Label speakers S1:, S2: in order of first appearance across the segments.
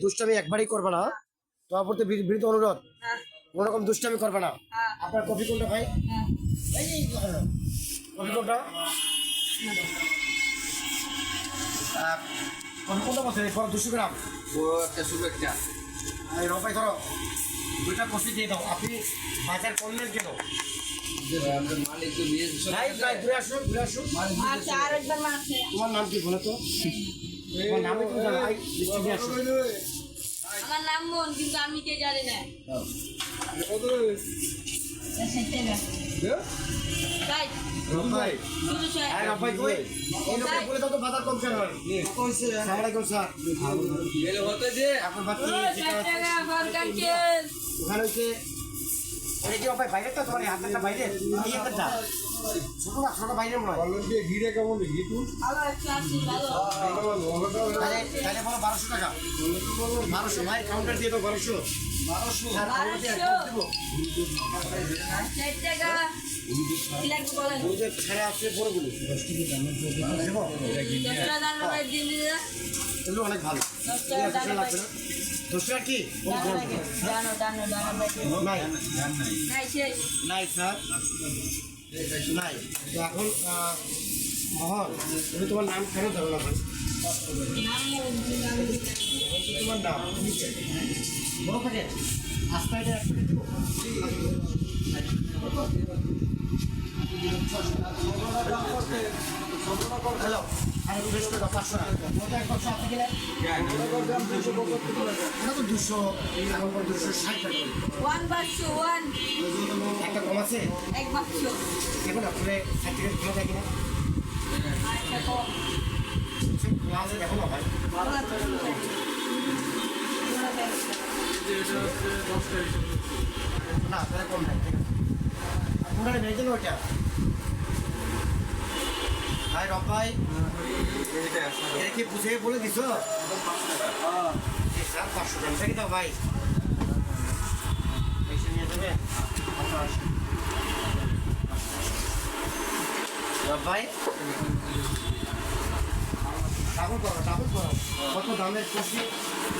S1: দুষ্টামি একবারই করবে না। তোমার প্রতি বিনীত অনুরোধ।
S2: হ্যাঁ।
S1: কোনো রকম দুষ্টামি করবে না।
S2: হ্যাঁ।
S1: আপনার কফি কোনটা ভাই?
S2: হ্যাঁ।
S1: কফি কোনটা? কফি দুশো গ্রাম। রপাই ধরো। দুইটা কফি দিয়ে দাও। আপনি বাজার করলেন কেন তোমার নাম কি বলো তো? তোমার নামে তুমি
S2: আমার নাম মন কিন্তু আমি কে জানি না। ছয়
S1: হ্যাঁ ওখানে বাইরে তো তোমার হাতটা বাইরে ছোট না ছোট বাইরে মনে হয়
S2: ভালো একটা আছি ভালো
S1: তাহলে তাহলে বলো বারোশো টাকা বারোশো ভাই কাউন্টার দিয়ে দাও বারোশো বারোশো ছেড়ে এগুলো অনেক ভালো লাগবে না কি নাই
S2: নাই
S1: স্যার নাই তো এখন মোহন তুমি তোমার নাম কেন ধরো না? তোমার নাম বড় প্যাকেট আস্তে এটা এক প্যাকেট দেবো হ্যালো। টাকা। আপনি ষাট টাকা একটা কম আছে দেখুন আপনার সার্টিফিকেট খোলা থাকে না
S2: কম
S1: দেখো না ভাই না কম থাকে আর কোনটা ওইটা রব এটা কি বুঝে বলে দিছ? স্যার পাঁচশো টাকা। থেকে দাও ভাই। পয়সা নিয়ে যাবে ভাই ডাবল করো ডাবল করো। কত দামের খুশি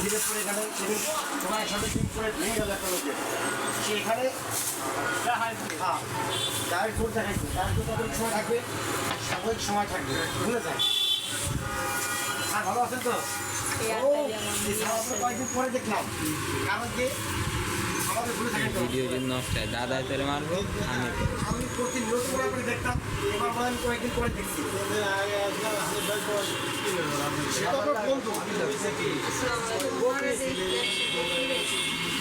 S1: জিরে পরে এখানে তোমার একসাথে ঠিক করে নিয়ে গেল একটা লোকে। সে এখানে। হ্যাঁ দেখাইছে জোর তাদের সময় থাকবে? স্বাভাবিক সময় থাকবে ভুলে যায় হ্যাঁ ভালো আছেন তো? ও, কয়েকদিন পরে দেখলাম। কারণ ভুলে
S3: ভিডিও যদি দাদা তোরে মারবো আমি
S1: আমি প্রতিনিয়ত করে আপনি দেখতাম এবার বলেন কয়েকদিন পরে দেখছি। বন্ধু।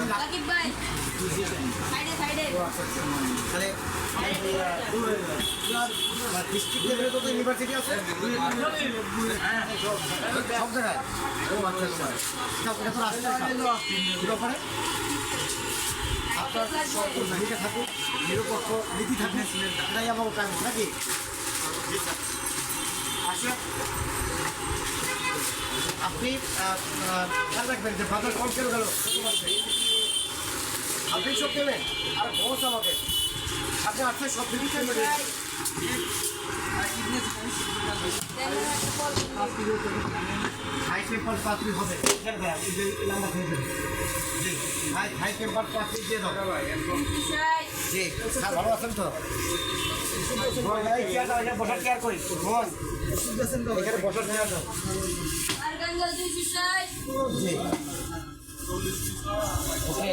S2: রাকিব ভাই, সাইডে সাইডে।
S1: ইউনিভার্সিটি আছে আপনার সব ভূমিকা থাকুক নিরপেক্ষ নীতি থাকুক এটাই আমার কাজ নাকি আসলে আপনি খেয়াল রাখবেন যে বাজার কম কেন গেল? ছাব্বিশশো পেমেন্ট আর বস আমাকে। আপনি আটশো সব দিদি হাই টেম্পার পাত্রী হবে। হাই হাই টেম্পার পাত্রী দিয়ে দাও। জি স্যার ভালো আছেন তো? বসার চেয়ার কই? বস। এখানে বসার চেয়ার দাও। জি। ওকে।